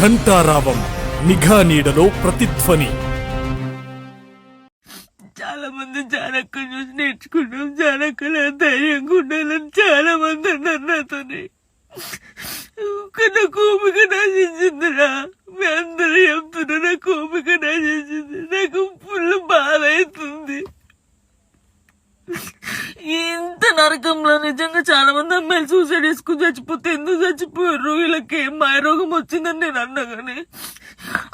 ఘంటారావం నిఘా నీడలో ప్రతిధ్వని. చాలా మంది జానక్క చూసి నేర్చుకున్నాం జానక్క ధైర్యం ధైర్యంగా ఉండాలని చాలా మంది అన్నారు నాతోని. నా కోపిక నశించిందిరా. మీ అందరూ చెప్తున్నా నా కోపిక నశించింది. నాకు ఫుల్ బాధ అవుతుంది ఇంత నరకంలో నిజంగా చాలా మంది అమ్మాయిలు సూసైడ్ చేసుకుని చచ్చిపోతే ఎందుకు చచ్చిపోయారు? వీళ్ళకి ఏం మాయ రోగం వచ్చిందని నేను అన్నా కానీ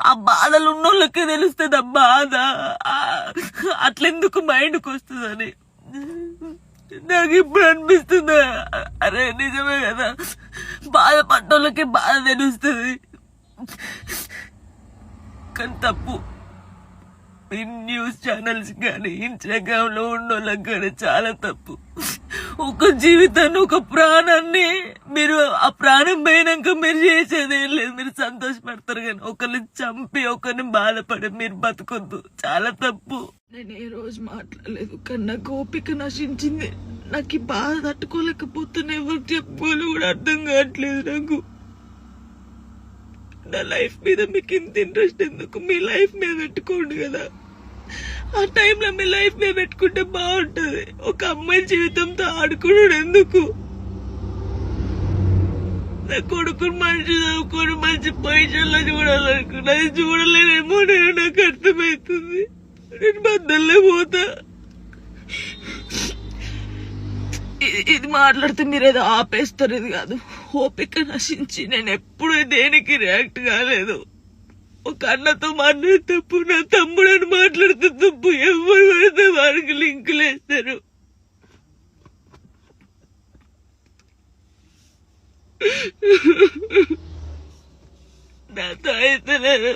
ఆ బాధలు ఉన్నోళ్ళకే తెలుస్తుంది ఆ బాధ అట్లెందుకు మైండ్కి వస్తుందని. నాకు ఇప్పుడు అనిపిస్తుంది అరే నిజమే కదా బాధ పడ్డోళ్ళకి బాధ తెలుస్తుంది. కానీ తప్పు. ఈ న్యూస్ ఛానల్స్ కానీ ఇన్స్టాగ్రామ్లో ఉన్నోళ్ళకి కానీ చాలా తప్పు. ఒక జీవితాన్ని ఒక ప్రాణాన్ని మీరు ఆ ప్రాణం పోయినాక మీరు చేసేది ఏం లేదు. మీరు సంతోషపడతారు కానీ ఒకరిని చంపి ఒకరిని బాధపడి మీరు బతకొద్దు. చాలా తప్పు. నేను ఏ రోజు మాట్లాడలేదు కానీ నాకు ఓపిక నశించింది. నాకు ఈ బాధ తట్టుకోలేకపోతున్నా ఎవరు చెప్పుకోవాలి కూడా అర్థం కావట్లేదు నాకు. నా లైఫ్ మీద మీకు ఇంత ఇంట్రెస్ట్ ఎందుకు? మీ లైఫ్ మీద పెట్టుకోండి కదా. ఆ టైంలో మీ లైఫ్ మీద పెట్టుకుంటే బాగుంటది. ఒక అమ్మాయి జీవితంతో ఆడుకున్నాడు ఎందుకు? నా కొడుకుని మంచి చదువుకొని మంచి పొజిషన్లో చూడాలనుకున్నా. అది చూడలేనేమో నేను నాకు అర్థమవుతుంది నేను బద్దల్లే పోతా. ఇది- ఇది మాట్లాడితే మీరు ఏదో ఆపేస్తారు ఇది కాదు. ఓపిక నశించి నేను ఎప్పుడు దేనికి రియాక్ట్ కాలేదు. ఒక అన్నతో మాట్లాడే తప్పు నా తమ్ముడని తప్పు ఎవరు పడితే వారికి లింకులు వేస్తారు నాతో అయితే నేను